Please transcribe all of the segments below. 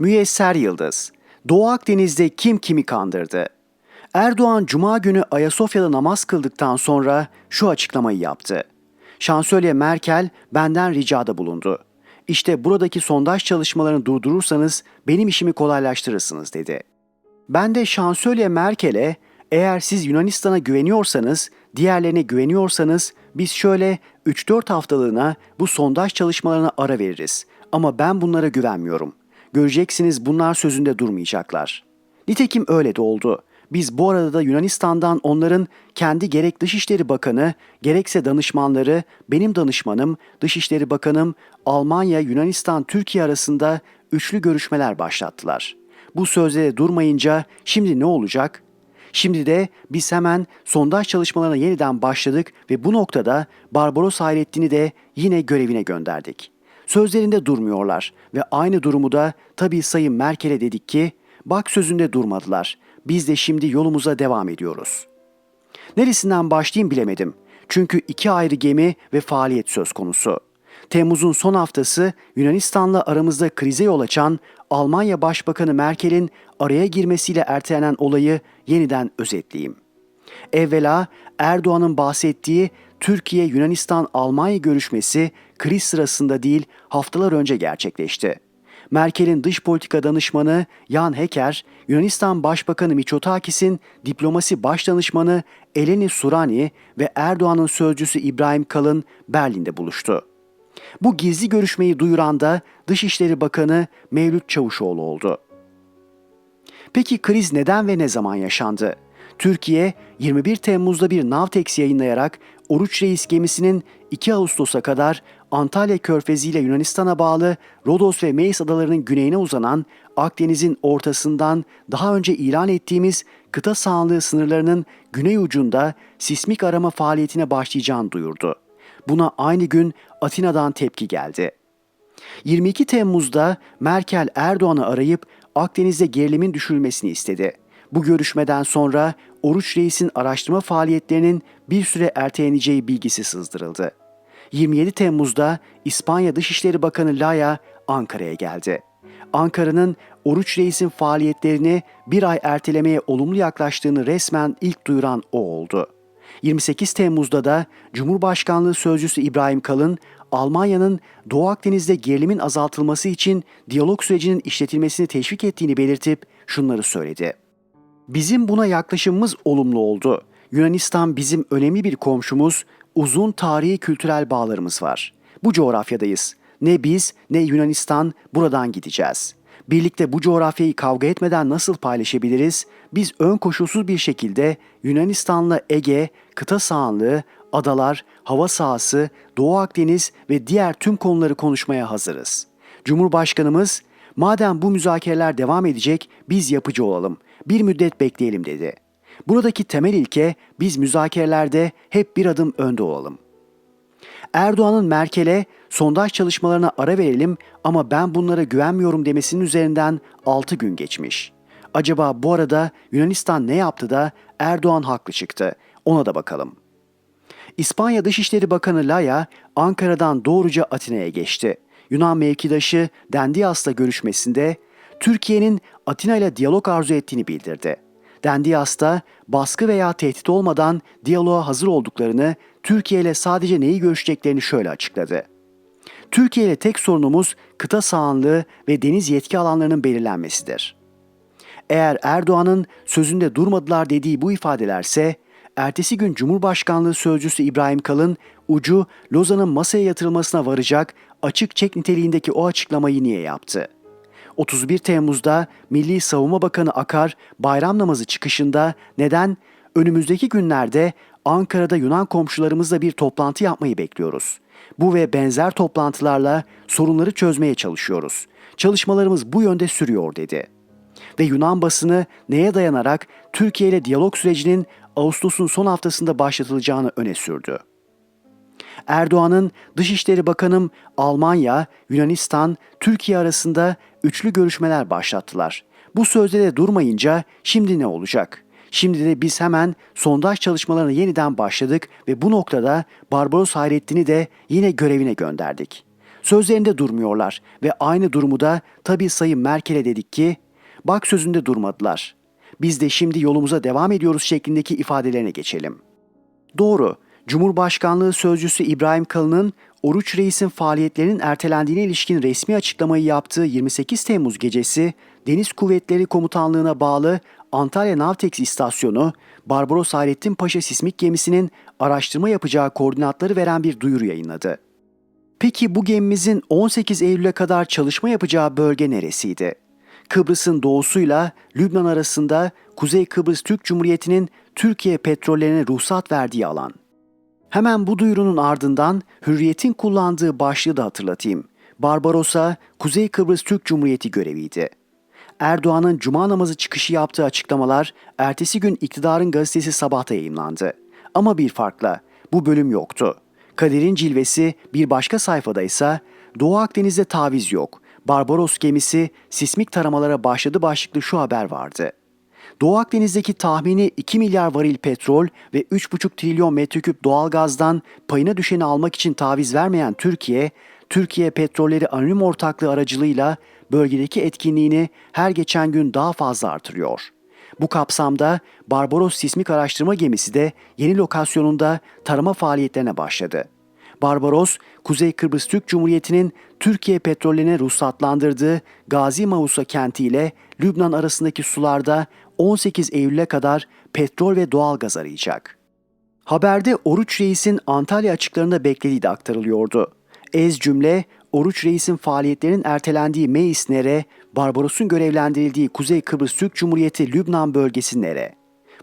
Müyesser Yıldız Doğu Akdeniz'de kim kimi kandırdı? Erdoğan Cuma günü Ayasofya'da namaz kıldıktan sonra şu açıklamayı yaptı. Şansölye Merkel benden ricada bulundu. İşte buradaki sondaj çalışmalarını durdurursanız benim işimi kolaylaştırırsınız dedi. Ben de Şansölye Merkel'e eğer siz Yunanistan'a güveniyorsanız, diğerlerine güveniyorsanız biz şöyle 3-4 haftalığına bu sondaj çalışmalarına ara veririz. Ama ben bunlara güvenmiyorum. Göreceksiniz bunlar sözünde durmayacaklar. Nitekim öyle de oldu. Biz bu arada da Yunanistan'dan onların kendi gerek Dışişleri Bakanı, gerekse danışmanları, benim danışmanım, Dışişleri Bakanım, Almanya, Yunanistan, Türkiye arasında üçlü görüşmeler başlattılar. Bu sözlere durmayınca şimdi ne olacak? Şimdi de biz hemen sondaj çalışmalarına yeniden başladık ve bu noktada Barbaros Hayrettin'i de yine görevine gönderdik. Sözlerinde durmuyorlar ve aynı durumu da tabii Sayın Merkel'e dedik ki bak sözünde durmadılar. Biz de şimdi yolumuza devam ediyoruz. Neresinden başlayayım bilemedim. Çünkü iki ayrı gemi ve faaliyet söz konusu. Temmuz'un son haftası Yunanistan'la aramızda krize yol açan Almanya Başbakanı Merkel'in araya girmesiyle ertelenen olayı yeniden özetleyeyim. Evvela Erdoğan'ın bahsettiği Türkiye, Yunanistan, Almanya görüşmesi kriz sırasında değil haftalar önce gerçekleşti. Merkel'in dış politika danışmanı Jan Hecker, Yunanistan Başbakanı Mitsotakis'in diplomasi başdanışmanı Eleni Surani ve Erdoğan'ın sözcüsü İbrahim Kalın Berlin'de buluştu. Bu gizli görüşmeyi duyuran da Dışişleri Bakanı Mevlüt Çavuşoğlu oldu. Peki kriz neden ve ne zaman yaşandı? Türkiye 21 Temmuz'da bir Navtex yayınlayarak Oruç Reis gemisinin 2 Ağustos'a kadar Antalya Körfezi ile Yunanistan'a bağlı Rodos ve Meis adalarının güneyine uzanan Akdeniz'in ortasından daha önce ilan ettiğimiz kıta sahanlığı sınırlarının güney ucunda sismik arama faaliyetine başlayacağını duyurdu. Buna aynı gün Atina'dan tepki geldi. 22 Temmuz'da Merkel Erdoğan'ı arayıp Akdeniz'de gerilimin düşürülmesini istedi. Bu görüşmeden sonra Oruç Reis'in araştırma faaliyetlerinin bir süre erteleneceği bilgisi sızdırıldı. 27 Temmuz'da İspanya Dışişleri Bakanı Laya Ankara'ya geldi. Ankara'nın Oruç Reis'in faaliyetlerini bir ay ertelemeye olumlu yaklaştığını resmen ilk duyuran o oldu. 28 Temmuz'da da Cumhurbaşkanlığı Sözcüsü İbrahim Kalın, Almanya'nın Doğu Akdeniz'de gerilimin azaltılması için diyalog sürecinin işletilmesini teşvik ettiğini belirtip şunları söyledi. Bizim buna yaklaşımımız olumlu oldu. Yunanistan bizim önemli bir komşumuz, uzun tarihi kültürel bağlarımız var. Bu coğrafyadayız. Ne biz ne Yunanistan buradan gideceğiz. Birlikte bu coğrafyayı kavga etmeden nasıl paylaşabiliriz? Biz ön koşulsuz bir şekilde Yunanistan'la Ege, kıta sahanlığı, adalar, hava sahası, Doğu Akdeniz ve diğer tüm konuları konuşmaya hazırız. Cumhurbaşkanımız, madem bu müzakereler devam edecek biz yapıcı olalım, bir müddet bekleyelim dedi. Buradaki temel ilke biz müzakerelerde hep bir adım önde olalım. Erdoğan'ın Merkel'e sondaj çalışmalarına ara verelim ama ben bunlara güvenmiyorum demesinin üzerinden 6 gün geçmiş. Acaba bu arada Yunanistan ne yaptı da Erdoğan haklı çıktı? Ona da bakalım. İspanya Dışişleri Bakanı Laya Ankara'dan doğruca Atina'ya geçti. Yunan mevkidaşı Dendias'la görüşmesinde Türkiye'nin Atina ile diyalog arzu ettiğini bildirdi. Dendias da baskı veya tehdit olmadan diyaloğa hazır olduklarını, Türkiye ile sadece neyi görüşeceklerini şöyle açıkladı. Türkiye ile tek sorunumuz kıta sahanlığı ve deniz yetki alanlarının belirlenmesidir. Eğer Erdoğan'ın sözünde durmadılar dediği bu ifadelerse, ertesi gün Cumhurbaşkanlığı Sözcüsü İbrahim Kalın ucu Lozan'ın masaya yatırılmasına varacak açık çek niteliğindeki o açıklamayı niye yaptı? 31 Temmuz'da Milli Savunma Bakanı Akar bayram namazı çıkışında neden önümüzdeki günlerde Ankara'da Yunan komşularımızla bir toplantı yapmayı bekliyoruz. Bu ve benzer toplantılarla sorunları çözmeye çalışıyoruz. Çalışmalarımız bu yönde sürüyor dedi. Ve Yunan basını neye dayanarak Türkiye ile diyalog sürecinin Ağustos'un son haftasında başlatılacağını öne sürdü. Erdoğan'ın Dışişleri Bakanım Almanya, Yunanistan, Türkiye arasında üçlü görüşmeler başlattılar. Bu sözde de durmayınca şimdi ne olacak? Şimdi de biz hemen sondaj çalışmalarına yeniden başladık ve bu noktada Barbaros Hayrettin'i de yine görevine gönderdik. Sözlerinde durmuyorlar ve aynı durumu da tabii Sayın Merkel'e dedik ki, bak sözünde durmadılar. Biz de şimdi yolumuza devam ediyoruz şeklindeki ifadelerine geçelim. Doğru, Cumhurbaşkanlığı Sözcüsü İbrahim Kalın'ın Oruç Reis'in faaliyetlerinin ertelendiğine ilişkin resmi açıklamayı yaptığı 28 Temmuz gecesi Deniz Kuvvetleri Komutanlığı'na bağlı Antalya Navtex İstasyonu, Barbaros Hayrettin Paşa sismik gemisinin araştırma yapacağı koordinatları veren bir duyuru yayınladı. Peki bu gemimizin 18 Eylül'e kadar çalışma yapacağı bölge neresiydi? Kıbrıs'ın doğusuyla Lübnan arasında Kuzey Kıbrıs Türk Cumhuriyeti'nin Türkiye petrollerine ruhsat verdiği alan. Hemen bu duyurunun ardından Hürriyet'in kullandığı başlığı da hatırlatayım. Barbaros'a Kuzey Kıbrıs Türk Cumhuriyeti göreviydi. Erdoğan'ın cuma namazı çıkışı yaptığı açıklamalar ertesi gün iktidarın gazetesi Sabah'ta yayımlandı. Ama bir farkla bu bölüm yoktu. Kader'in cilvesi bir başka sayfada ise Doğu Akdeniz'de taviz yok. Barbaros gemisi sismik taramalara başladı başlıklı şu haber vardı. Doğu Akdeniz'deki tahmini 2 milyar varil petrol ve 3,5 trilyon metreküp doğalgazdan payına düşeni almak için taviz vermeyen Türkiye, Türkiye Petrolleri Anonim Ortaklığı aracılığıyla bölgedeki etkinliğini her geçen gün daha fazla artırıyor. Bu kapsamda Barbaros Sismik Araştırma Gemisi de yeni lokasyonunda tarama faaliyetlerine başladı. Barbaros, Kuzey Kıbrıs Türk Cumhuriyeti'nin Türkiye petrollerine ruhsatlandırdığı Gazi Mausa kenti ile Lübnan arasındaki sularda 18 Eylül'e kadar petrol ve doğal gaz arayacak. Haberde Oruç Reis'in Antalya açıklarında beklediği de aktarılıyordu. Ez cümle, Oruç Reis'in faaliyetlerinin ertelendiği Meis nere, Barbaros'un görevlendirildiği Kuzey Kıbrıs Türk Cumhuriyeti Lübnan bölgesi nere?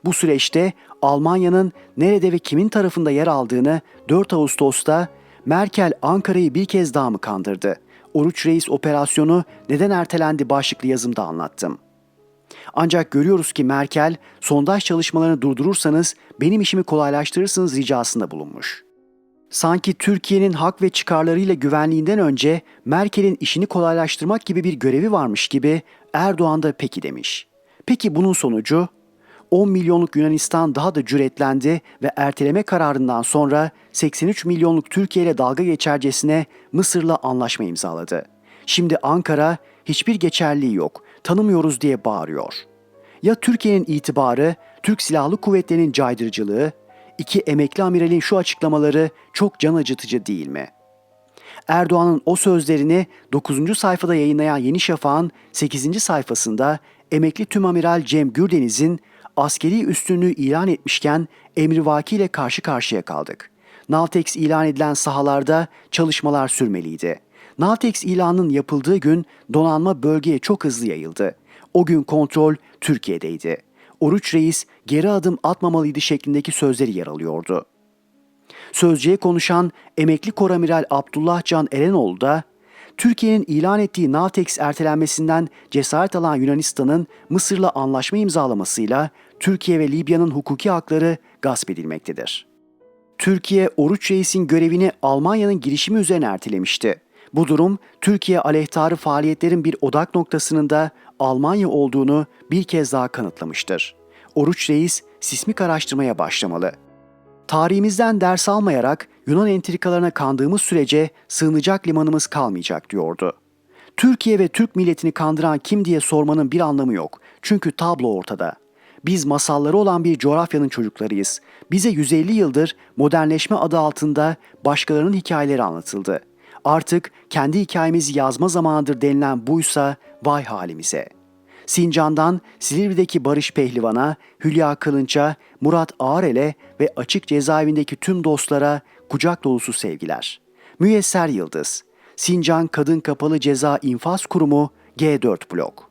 Bu süreçte Almanya'nın nerede ve kimin tarafında yer aldığını 4 Ağustos'ta Merkel Ankara'yı bir kez daha mı kandırdı? Oruç Reis operasyonu neden ertelendi başlıklı yazımda anlattım. Ancak görüyoruz ki Merkel sondaj çalışmalarını durdurursanız benim işimi kolaylaştırırsınız ricasında bulunmuş. Sanki Türkiye'nin hak ve çıkarlarıyla güvenliğinden önce Merkel'in işini kolaylaştırmak gibi bir görevi varmış gibi Erdoğan da peki demiş. Peki bunun sonucu 10 milyonluk Yunanistan daha da cüretlendi ve erteleme kararından sonra 83 milyonluk Türkiye ile dalga geçercesine Mısır'la anlaşma imzaladı. Şimdi Ankara hiçbir geçerliği yok, tanımıyoruz diye bağırıyor. Ya Türkiye'nin itibarı, Türk Silahlı Kuvvetleri'nin caydırıcılığı, iki emekli amiralin şu açıklamaları çok can acıtıcı değil mi? Erdoğan'ın o sözlerini 9. sayfada yayınlayan Yeni Şafak'ın 8. sayfasında emekli tümamiral Cem Gürdeniz'in askeri üstünlüğü ilan etmişken emrivaki ile karşı karşıya kaldık. Navtex ilan edilen sahalarda çalışmalar sürmeliydi. Navtex ilanının yapıldığı gün donanma bölgeye çok hızlı yayıldı. O gün kontrol Türkiye'deydi. Oruç Reis geri adım atmamalıydı şeklindeki sözleri yer alıyordu. Sözcüye konuşan emekli koramiral Abdullah Can Erenoğlu da Türkiye'nin ilan ettiği Navtex ertelenmesinden cesaret alan Yunanistan'ın Mısır'la anlaşma imzalamasıyla Türkiye ve Libya'nın hukuki hakları gasp edilmektedir. Türkiye, Oruç Reis'in görevini Almanya'nın girişimi üzerine ertelemişti. Bu durum Türkiye aleyhtarı faaliyetlerin bir odak noktasının da Almanya olduğunu bir kez daha kanıtlamıştır. Oruç Reis sismik araştırmaya başlamalı. Tarihimizden ders almayarak Yunan entrikalarına kandığımız sürece sığınacak limanımız kalmayacak diyordu. Türkiye ve Türk milletini kandıran kim diye sormanın bir anlamı yok. Çünkü tablo ortada. Biz masalları olan bir coğrafyanın çocuklarıyız. Bize 150 yıldır modernleşme adı altında başkalarının hikayeleri anlatıldı. Artık kendi hikayemizi yazma zamanıdır denilen buysa vay halimize. Sincan'dan Silivri'deki Barış Pehlivan'a, Hülya Kılınç'a, Murat Ağrel'e ve açık cezaevindeki tüm dostlara kucak dolusu sevgiler. Müyesser Yıldız, Sincan Kadın Kapalı Ceza İnfaz Kurumu G4 Blok.